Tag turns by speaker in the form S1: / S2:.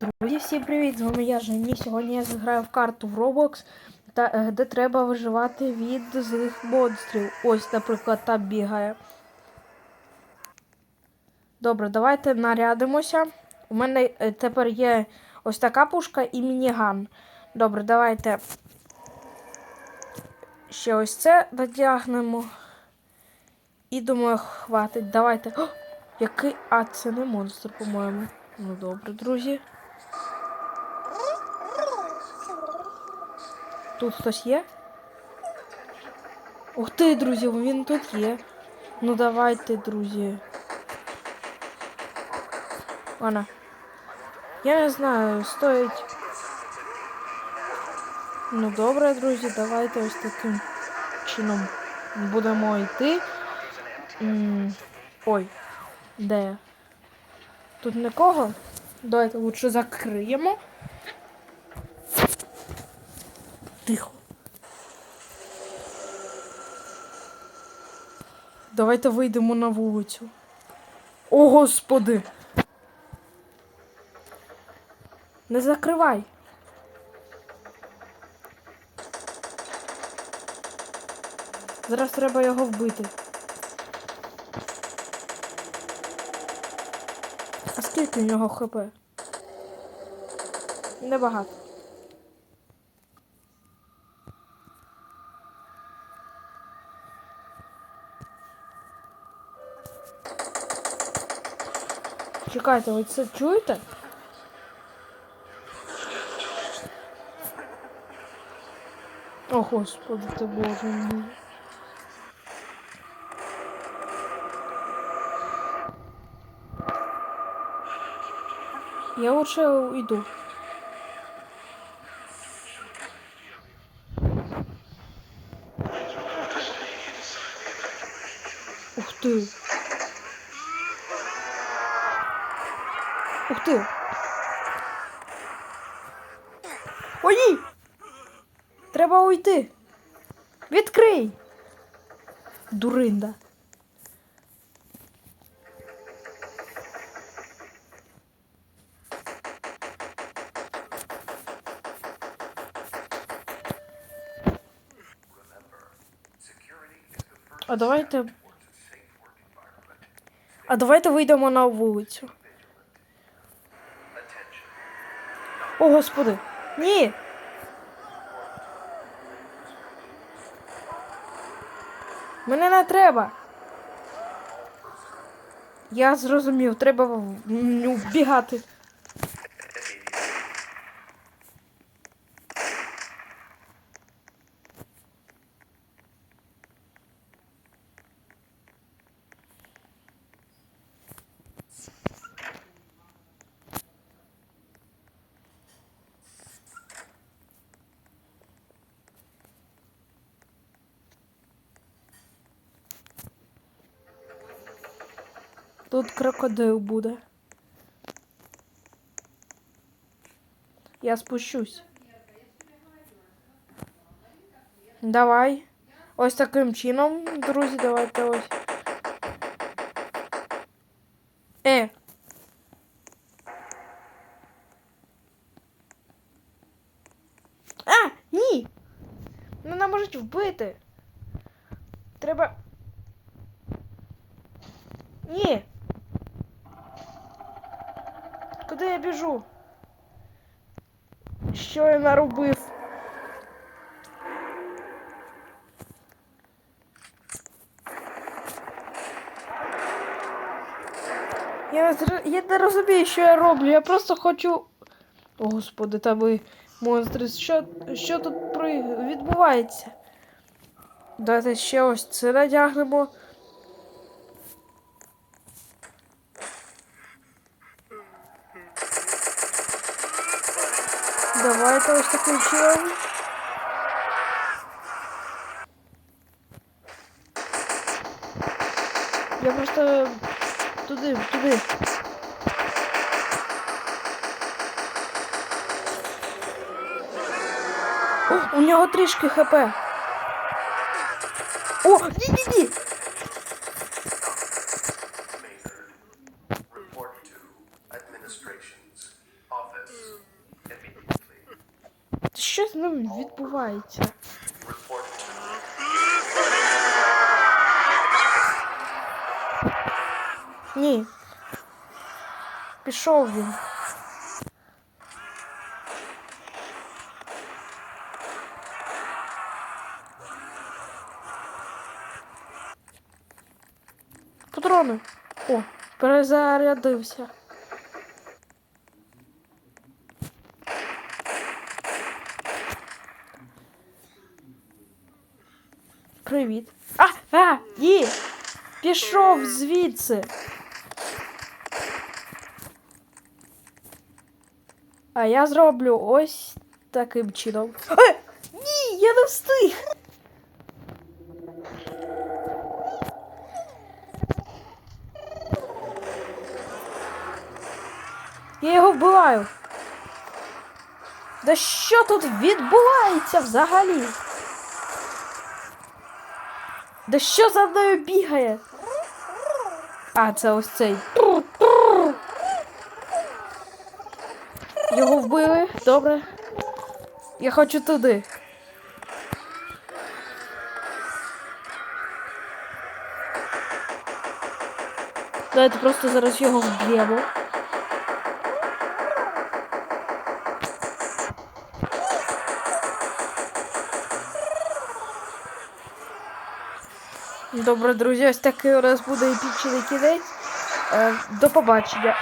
S1: Друзі, всім привіт! З вами я Жені. Сьогодні я зіграю в карту в Roblox, та, е, де треба виживати від злих монстрів. Ось, наприклад, там бігає. Добре, давайте нарядимося. У мене е, тепер є ось така пушка і мініган. Добре, давайте ще ось це надягнемо. І думаю, хватить. Давайте. О, який. А, це не монстр, по-моєму. Ну добре, друзі. Тут хтось є? Ух ти, друзі, він тут є. Ну давайте, друзі. Ладно. Я не знаю, стоїть. Ну добре, друзі, давайте ось таким чином будемо йти. Ой, де? Тут нікого? Давайте лучше закриємо. Тихо. Давайте вийдемо на вулицю. О, господи. Не закривай. Зараз треба його вбити. А скільки в нього хп? Небагато. Чекайте, ви це чуєте? О, господи, ти боже мій. Я лучше уйду. Ух ты. Ух ти! О, ні! Треба уйти. Відкрий! Дуринда. А давайте. А давайте вийдемо на вулицю. О, господи. Ні. Мене не треба. Я зрозумів, треба в- Тут крокодил буде. Я спущусь. Давай. Ось таким чином, друзі, давайте ось. Е. А, ні. Мене можуть вбити. Треба. Ні. Куди я біжу? Що я наробив? Я, я не розумію, що я роблю. Я просто хочу. О, господи, та ви монстри. Що, що тут відбувається? Давайте ще ось це надягнемо. Давайте ось таким чином. Я просто туди, туди. О, у нього трішки хп. О, ні-ні-ні! Що з ним відбувається? Ні. Пішов він. Патрони. О, перезарядився. Привіт. А, а, ні! Пішов звідси. А я зроблю ось таким чином. Е, ні, я не встиг. Я його вбиваю. Да що тут відбувається взагалі? Да що за мною бігає? А, це ось цей. Його вбили, добре. Я хочу туди. Давайте просто зараз його вб'ємо. Добре, друзі, ось такий у нас буде епічний кінець. Е, До побачення.